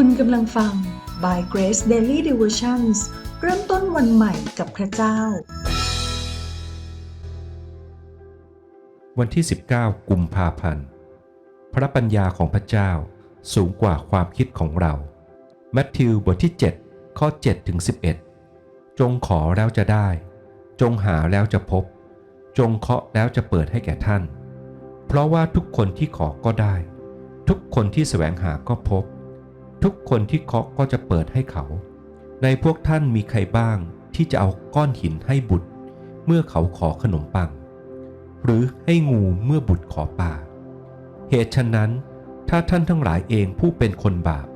คุณกำลังฟัง By Grace Daily Devotions เริ่มต้นวันใหม่กับพระเจ้า วันที่ 19 กุมภาพันธ์ พระปัญญาของพระเจ้าสูงกว่าความคิดของเราแมทธิวบทที่ 7 ข้อ7ถึง11 จงขอแล้วจะได้ จงหาแล้วจะพบ จงเคาะแล้วจะเปิดให้แก่ท่าน เพราะว่าทุกคนที่ขอก็ได้ ทุกคนที่แสวงหาก็พบ ทุกคนที่เคาะก็จะเปิดให้เขา ในพวกท่านมีใครบ้างที่จะเอาก้อนหินให้บุตร เมื่อเขาขอขนมปัง หรือให้งูเมื่อบุตรขอปลาเหตุฉะนั้น ถ้าท่านทั้งหลายเองผู้เป็นคนบาป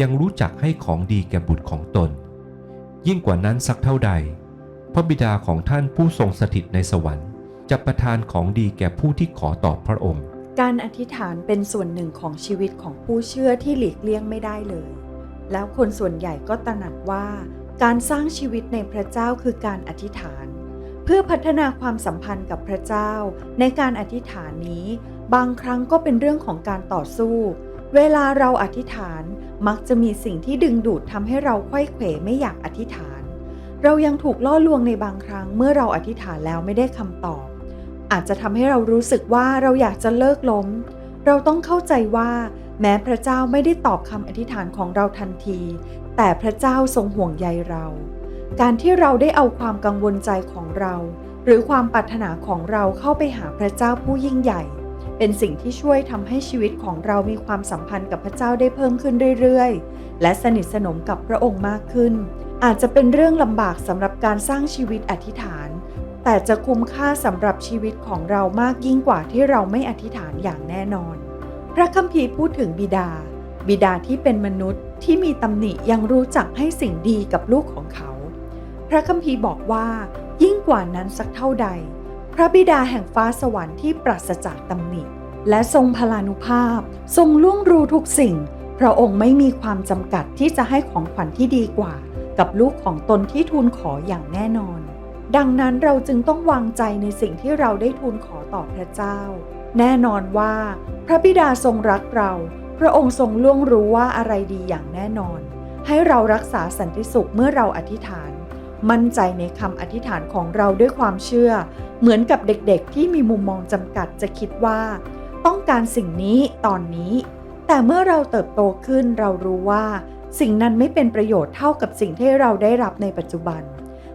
ยังรู้จักให้ของดีแก่บุตรของตน ยิ่งกว่านั้นสักเท่าใด พระบิดาของท่านผู้ทรงสถิตในสวรรค์ จะประทานของดีแก่ผู้ที่ขอตอบพระองค์ การอธิษฐานเป็นส่วนหนึ่งของชีวิตของผู้เชื่อที่หลีกเลี่ยงไม่ได้เลย แล้วคนส่วนใหญ่ก็ตระหนักว่า การสร้างชีวิตในพระเจ้าคือการอธิษฐาน เพื่อพัฒนาความสัมพันธ์กับพระเจ้า ในการอธิษฐานนี้ บางครั้งก็เป็นเรื่องของการต่อสู้ เวลาเราอธิษฐานมักจะมีสิ่งที่ดึงดูดทำให้เราไขว้เขวไม่อยากอธิษฐาน เรายังถูกล่อลวงในบางครั้งเมื่อเราอธิษฐานแล้วไม่ได้คำตอบ อาจจะทำให้เรารู้สึกว่าเราอยากจะเลิกล้ม เราต้องเข้าใจว่า แม้พระเจ้าไม่ได้ตอบคำอธิษฐานของเราทันที แต่พระเจ้าทรงห่วงใยเรา การที่เราได้เอาความกังวลใจของเรา หรือความปรารถนาของเราเข้าไปหาพระเจ้าผู้ยิ่งใหญ่ เป็นสิ่งที่ช่วยทำให้ชีวิตของเรามีความสัมพันธ์กับพระเจ้าได้เพิ่มขึ้นเรื่อยๆ และสนิทสนมกับพระองค์มากขึ้น อาจจะเป็นเรื่องลำบากสำหรับการสร้างชีวิตอธิษฐาน แต่จะคุ้มค่าสำหรับชีวิตของเรามากยิ่งกว่าที่เราไม่อธิษฐานอย่างแน่นอน พระคัมภีร์พูดถึงบิดา บิดาที่เป็นมนุษย์ที่มีตำหนิยังรู้จักให้สิ่งดีกับลูกของเขา พระคัมภีร์บอกว่า ยิ่งกว่านั้นสักเท่าใด พระบิดาแห่งฟ้าสวรรค์ที่ปราศจากตำหนิ และทรงพลานุภาพ ทรงล่วงรู้ทุกสิ่ง พระองค์ไม่มีความจำกัดที่จะให้ของขวัญที่ดีกว่า กับลูกของตนที่ทูลขออย่างแน่นอน ดังนั้นเราจึงต้องวางใจในสิ่งที่เราได้ทูลขอต่อพระเจ้า แน่นอนว่า พระบิดาทรงรักเรา พระองค์ทรงล่วงรู้ว่าอะไรดีอย่างแน่นอน ให้เรารักษาสันติสุขเมื่อเราอธิษฐาน มั่นใจในคำอธิษฐานของเราด้วยความเชื่อ เหมือนกับเด็กๆ ที่มีมุมมองจำกัดจะคิดว่า ต้องการสิ่งนี้ตอนนี้ แต่เมื่อเราเติบโตขึ้นเรารู้ว่า สิ่งนั้นไม่เป็นประโยชน์เท่ากับสิ่งที่เราได้รับในปัจจุบัน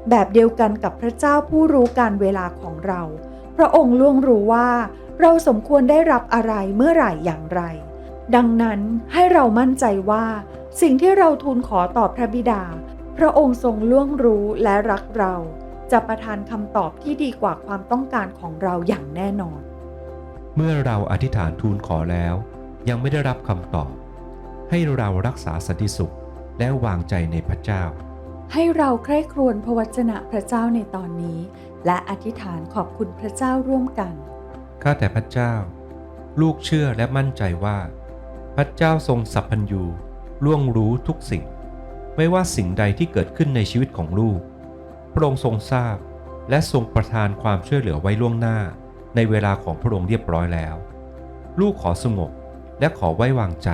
แบบเดียวกันกับพระเจ้าผู้รู้การเวลาของเรา พระองค์ล่วงรู้ว่า เราสมควรได้รับอะไรเมื่อไหร่อย่างไร ดังนั้นให้เรามั่นใจว่า สิ่งที่เราทูลขอต่อพระบิดา พระองค์ทรงล่วงรู้และรักเรา จะประทานคำตอบที่ดีกว่าความต้องการของเราอย่างแน่นอน เมื่อเราอธิษฐานทูลขอแล้ว ยังไม่ได้รับคำตอบ ให้เรารักษาสันติสุขและวางใจในพระเจ้า ให้เราใคร่ครวญพระวจนะพระเจ้าในตอนนี้ และอธิษฐานขอบคุณพระเจ้าร่วมกัน ข้าแต่พระเจ้า ลูกเชื่อและมั่นใจว่า พระเจ้าทรงสัพพัญญูล่วงรู้ทุกสิ่ง ไม่ว่าสิ่งใดที่เกิดขึ้นในชีวิตของลูก พระองค์ทรงทราบ และทรงประทานความช่วยเหลือไว้ล่วงหน้า ในเวลาของพระองค์เรียบร้อยแล้ว ลูกขอสงบและขอไว้วางใจ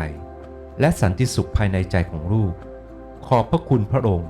และสันติสุขภายในใจของลูก ขอบพระคุณพระองค์